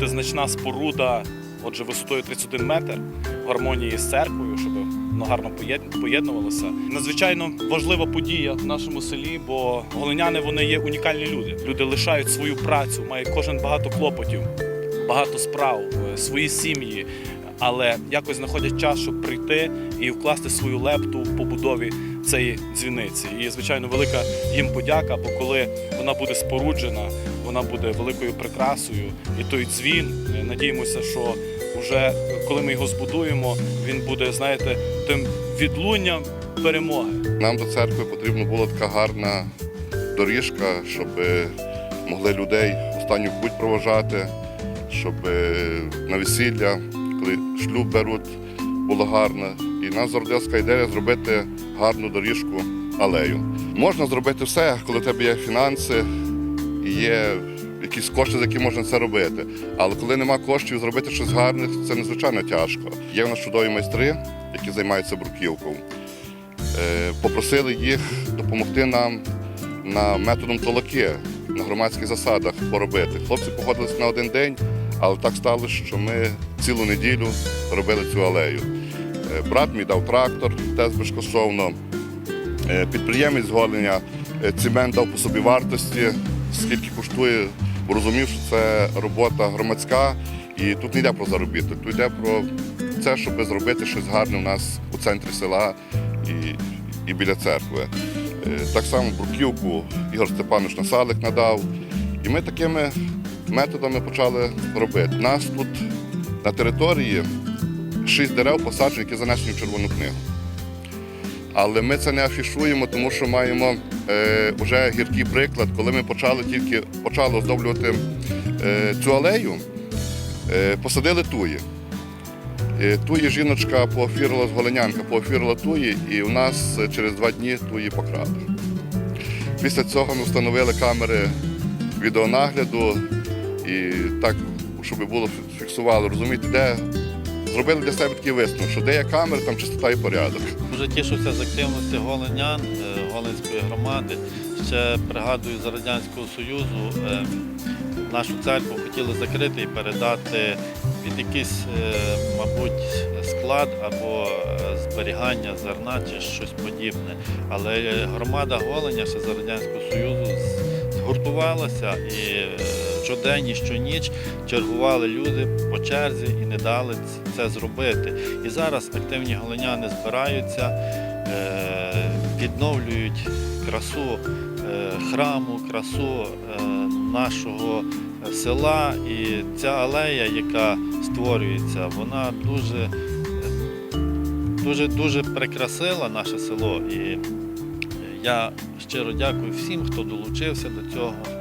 незначна споруда, отже, висотою 31 метр, в гармонії з церквою, щоб воно гарно поєд- поєднувалося. Надзвичайно важлива подія в нашому селі, бо голиняни вони є унікальні люди. Люди лишають свою працю, має кожен багато клопотів, багато справ, е, свої сім'ї. Але якось знаходять час, щоб прийти і вкласти свою лепту в побудові цієї дзвіниці. І звичайно, велика їм подяка, бо коли вона буде споруджена, вона буде великою прикрасою. І той дзвін, е, надіємося, що вже е, коли ми його збудуємо, він буде, знаєте, тим відлунням перемоги. Нам до церкви потрібна була така гарна доріжка, щоб могли людей останню путь проважати, щоб на весілля, коли шлюб беруть, було гарно. І нас зародилася ідея зробити гарну доріжку алею. Можна зробити все, коли в тебе є фінанси є якісь кошти, за які можна це робити. Але коли нема коштів зробити щось гарне, це надзвичайно тяжко. Є в нас чудові майстри, які займаються бруківкою. Е, попросили їх допомогти нам на методом толоки на громадських засадах поробити. Хлопці погодились на один день, але так сталося, що ми цілу неділю робили цю алею. Е, Брат мій дав трактор, теж безкоштовно. Е, Підприємець з Голеня е, цемент дав по собі вартості, скільки коштує, бо розумів, що це робота громадська, і тут не йде про заробіток, тут йде про це, щоб зробити щось гарне у нас у центрі села і, і біля церкви. Е, Так само бруківку Ігор Степанович Насалик надав. І ми такими методами почали робити. Нас тут на території шість дерев посаджені, які занесені в червону книгу. Але ми це не афішуємо, тому що маємо е, вже гіркий приклад, коли ми почали тільки почали оздоблювати е, цю алею, е, посадили туї. Е, Туї жіночка поофірила з Голенянка, поофірила туї, і у нас е, через два дні туї покрали. Після цього ми встановили камери відеонагляду і так, щоб було фіксували, розумієте, де зробили для себе такий висновок, що де є камери, там чистота і порядок. Дуже тішуся з активності голенян, е, Голенської громади. Ще пригадую за Радянського Союзу е, нашу церкву хотіли закрити і передати під якийсь, е, мабуть, склад або зберігання зерна чи щось подібне. Але громада Голеня ще за Радянського Союзу згуртувалася і щодень і щоніч чергували люди по черзі і не дали це зробити. І зараз активні голеняни збираються, е, відновлюють красу е, храму, красу е, нашого села. І ця алея, яка створюється, вона дуже, дуже, дуже прикрасила наше село. І я щиро дякую всім, хто долучився до цього.